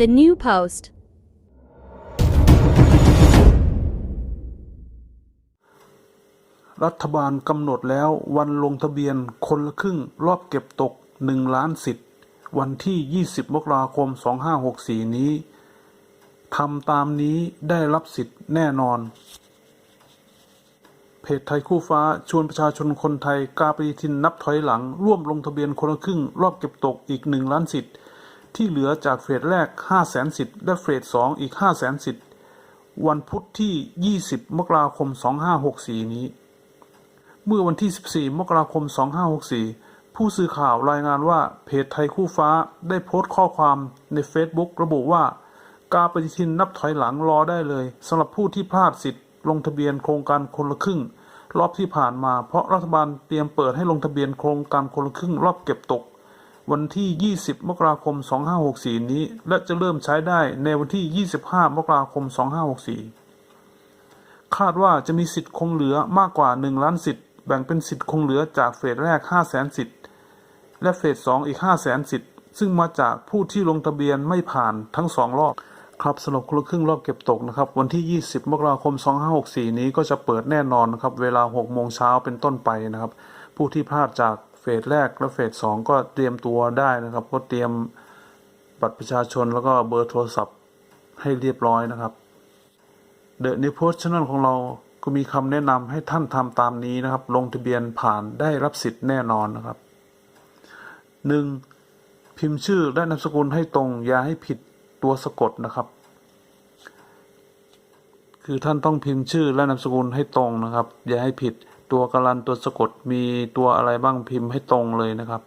The New Post รัฐบาลกำหนดแล้ววันลงทะเบียนคนละครึ่งรอบเก็บตก 1 ล้านสิทธิ์วันที่ 20 มกราคม 2564 นี้ทำตามนี้ได้รับสิทธิ์แน่นอน เพจไทยคู่ฟ้าชวนประชาชนคนไทยกาปฏิทินนับถอยหลัง ร่วมลงทะเบียนคนละครึ่งรอบเก็บตกอีก 1 ล้านสิทธิ์ ที่เหลือจากเฟสแรก 5 0 0แสนสิทธิ์และเฟส2อีก 5 0 0แสนสิทธิ์วันพุธที่ 20 มกราคม 2564 นี้ เมื่อวันที่ 14 มกราคม 2564 ผู้สื่อข่าวรายงานว่าเพจไทยคู่ฟ้าได้โพสต์ข้อความใน Facebook ระบุว่า การปฏิทินนับถอยหลังรอได้เลยสำหรับผู้ที่พลาดสิทธิ์ลงทะเบียนโครงการคนละครึ่ง รอบที่ผ่านมาเพราะรัฐบาลเตรียมเปิดให้ลงทะเบียนโครงการคนละครึ่ง รอบเก็บตก วันที่ 20 มกราคม 2564 นี้ และจะเริ่มใช้ได้ในวันที่ 25 มกราคม 2564 คาดว่าจะมีสิทธิ์คงเหลือมากกว่า 1 ล้านสิทธิ์ แบ่งเป็นสิทธิ์คงเหลือจากเฟสแรก 5 0 0แสนสิทธิ์ และเฟส 2 อีก 5 0 0แสนสิทธิ์ ซึ่งมาจากผู้ที่ลงทะเบียนไม่ผ่านทั้ง 2 รอบครับสำหรับคนละครึ่งรอบเก็บตกนะครับ วันที่ 20 มกราคม 2564 นี้ก็จะเปิดแน่นอนนะครับ เวลา 6 โมงเช้าเป็นต้นไปนะครับ ผู้ที่พลาดจาก เฟสแรกและเฟส2ก็เตรียมตัวได้นะครับ ก็เตรียมบัตรประชาชนแล้วก็เบอร์โทรศัพท์ให้เรียบร้อยนะครับเดอะนิวโพสชั่นของเราก็มีคำแนะนำให้ท่านทำตามนี้นะครับ ลงทะเบียนผ่านได้รับสิทธิ์แน่นอนนะครับ 1. พิมพ์ชื่อและนามสกุลให้ตรงอย่าให้ผิดตัวสะกดนะครับ คือท่านต้องพิมพ์ชื่อและนามสกุลให้ตรงนะครับ อย่าให้ผิด ตัวกรันตัวสะกดมีตัวอะไรบ้างพิมพ์ให้ตรงเลยนะครับ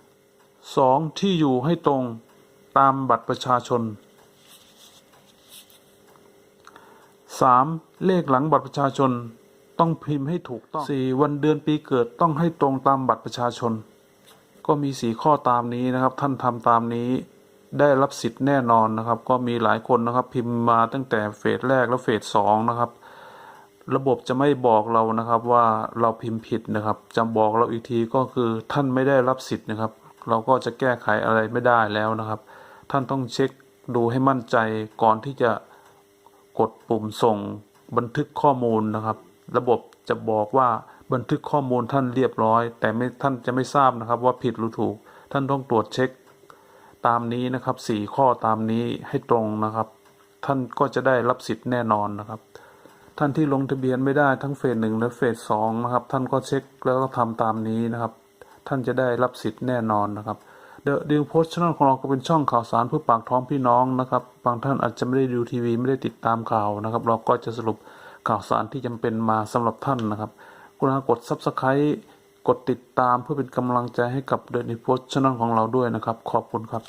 2. ที่อยู่ให้ตรงตามบัตรประชาชน 3. เลขหลังบัตรประชาชนต้องพิมพ์ให้ถูกต้อง 4. วันเดือนปีเกิดต้องให้ตรงตามบัตรประชาชน ก็มีสีข้อตามนี้นะครับ ท่านทำตามนี้ได้รับสิทธิ์แน่นอนนะครับ ก็มีหลายคนนะครับ พิมพ์มาตั้งแต่เฟสแรกและเฟสสองนะครับ ระบบจะไม่บอกเรานะครับว่าเราพิมพ์ผิดนะครับ จะบอกเราอีกทีก็คือท่านไม่ได้รับสิทธิ์นะครับ เราก็จะแก้ไขอะไรไม่ได้แล้วนะครับ ท่านต้องเช็คดูให้มั่นใจก่อนที่จะกดปุ่มส่งบันทึกข้อมูลนะครับ ระบบจะบอกว่าบันทึกข้อมูลท่านเรียบร้อย แต่ไม่ท่านจะไม่ทราบนะครับ ว่าผิดหรือถูก ท่านต้องตรวจเช็ค ตามนี้นะครับสี่ข้อตามนี้ให้ตรงนะครับ ท่านก็จะได้รับสิทธิ์แน่นอนนะครับ ท่านที่ลงทะเบียนไม่ได้ทั้งเฟสหนึ่งและเฟสสองนะครับ ท่านก็เช็คแล้วก็ทำตามนี้นะครับ ท่านจะได้รับสิทธิ์แน่นอนนะครับเดอะดิวโพสชั่นของเราก็เป็นช่องข่าวสารเพื่อปากท้องพี่น้องนะครับ บางท่านอาจจะไม่ได้ดูทีวีไม่ได้ติดตามข่าวนะครับ เราก็จะสรุปข่าวสารที่จำเป็นมาสำหรับท่านนะครับกรุณากด Subscribe กดติดตามเพื่อเป็นกำลังใจให้กับเดอะดิวโพสชั่นของเราด้วยนะครับ ขอบคุณครับ